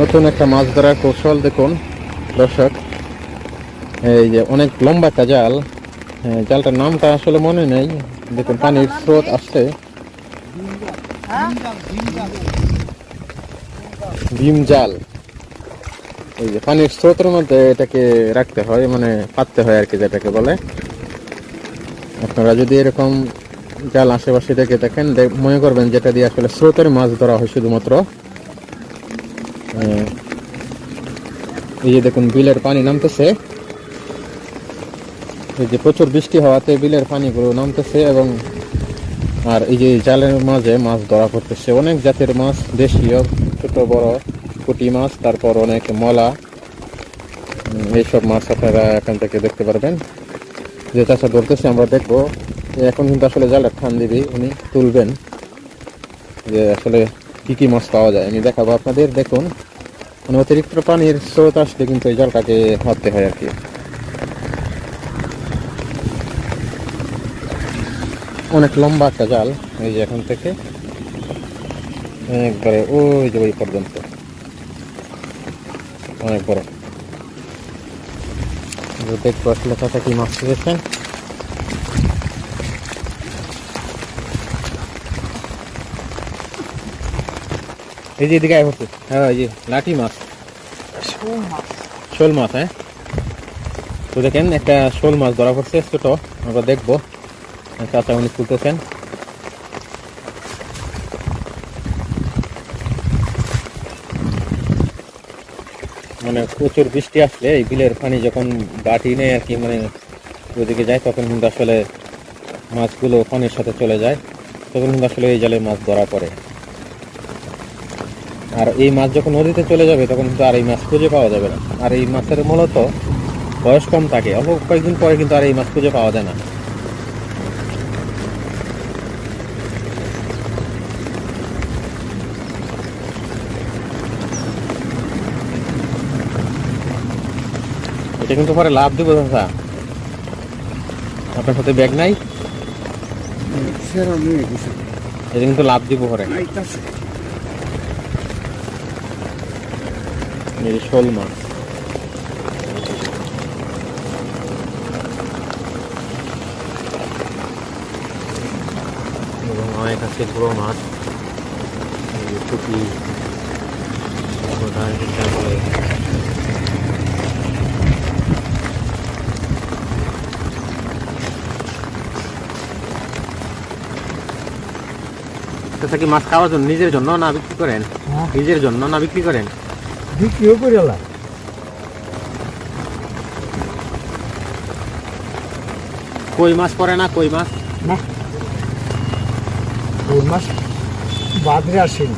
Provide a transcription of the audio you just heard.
নতুন একটা মাছ ধরার কৌশল দেখুন, দর্শক। এই যে অনেক লম্বা একটা জাল। জালটার নামটা আসলে মনে নেই। দেখুন, পানির স্রোত আসছে। ভীম জাল। এই যে পানির স্রোতের মধ্যে এটাকে রাখতে হয় মানে পাততে হয় আর কি, যেটাকে বলে। আপনারা যদি এরকম জাল আশেপাশে দেখে দেখেন মনে করবেন যেটা দিয়ে আসলে স্রোতের মাছ ধরা হয় শুধুমাত্র। এই যে দেখুন, বিলের পানি নামতেছে। এই যে প্রচুর বৃষ্টি হওয়াতে বিলের পানিগুলো নামতেছে এবং আর এই যে জালের মাঝে মাছ ধরা পড়তেছে। অনেক জাতের মাছ, দেশীয়, ছোট, বড়, পুঁটি মাছ, তারপর অনেক মলা। এইসব মাছ আপনারা এখান থেকে দেখতে পারবেন। যে চাষা ধরতেছে, আমরা দেখব। এখন কিন্তু আসলে জালের ঠান দিবি, উনি তুলবেন। যে আসলে কি কি মাছ পাওয়া যায়, আমি দেখাবো আপনাদের। দেখুন মানে অতিরিক্ত পানির স্রোত আসলে কিন্তু এই জালটাকে হাঁটতে হয় আর কি অনেক লম্বা একটা জাল এই যে এখান থেকে একবারে ওই যে ওই পর্যন্ত অনেক বড় দেখব আসলে চাচা কি মাছ পেয়েছেন এই যে এদিকে হচ্ছে হ্যাঁ এই যে লাঠি মাছ। শোল মাছ। হ্যাঁ। তো দেখেন একটা শোল মাছ ধরা পড়ছে ছোট। আমরা দেখব। চাচা উনি তুলতেছেন মানে প্রচুর বৃষ্টি আসলে এই বিলের পানি যখন বাটি নেই আর কি মানে ওদিকে যায় তখন কিন্তু আসলে মাছগুলো পানির সাথে চলে যায়। তখন কিন্তু আসলে এই জালে মাছ ধরা পড়ে। আর এই মাছ যখন নদীতে চলে যাবে তখন কিন্তু আর এই মাছ খুঁজে পাওয়া যাবে না। আর এই মাছের মূলত বয়স কম থাকে। অল্প কয়েকদিন পরে কিন্তু আর এই মাছ খুঁজে পাওয়া যায় না। এটা কিন্তু পরে লাভ দিব আপনার সাথে ব্যাগ নাই? এটা কিন্তু লাভ দিব পরে। এই শোল মাছ এবং অনেক আছে বড় মাছ টুপি কি মাছ খাওয়ার জন্য নিজের জন্য না বিক্রি করেন? হ্যাঁ। নিজের জন্য না বিক্রি করেন? বিক্রিও করে এলা কই মাছ পরে না কই মাছ? না। কই মাছ বাদরে আসেনি।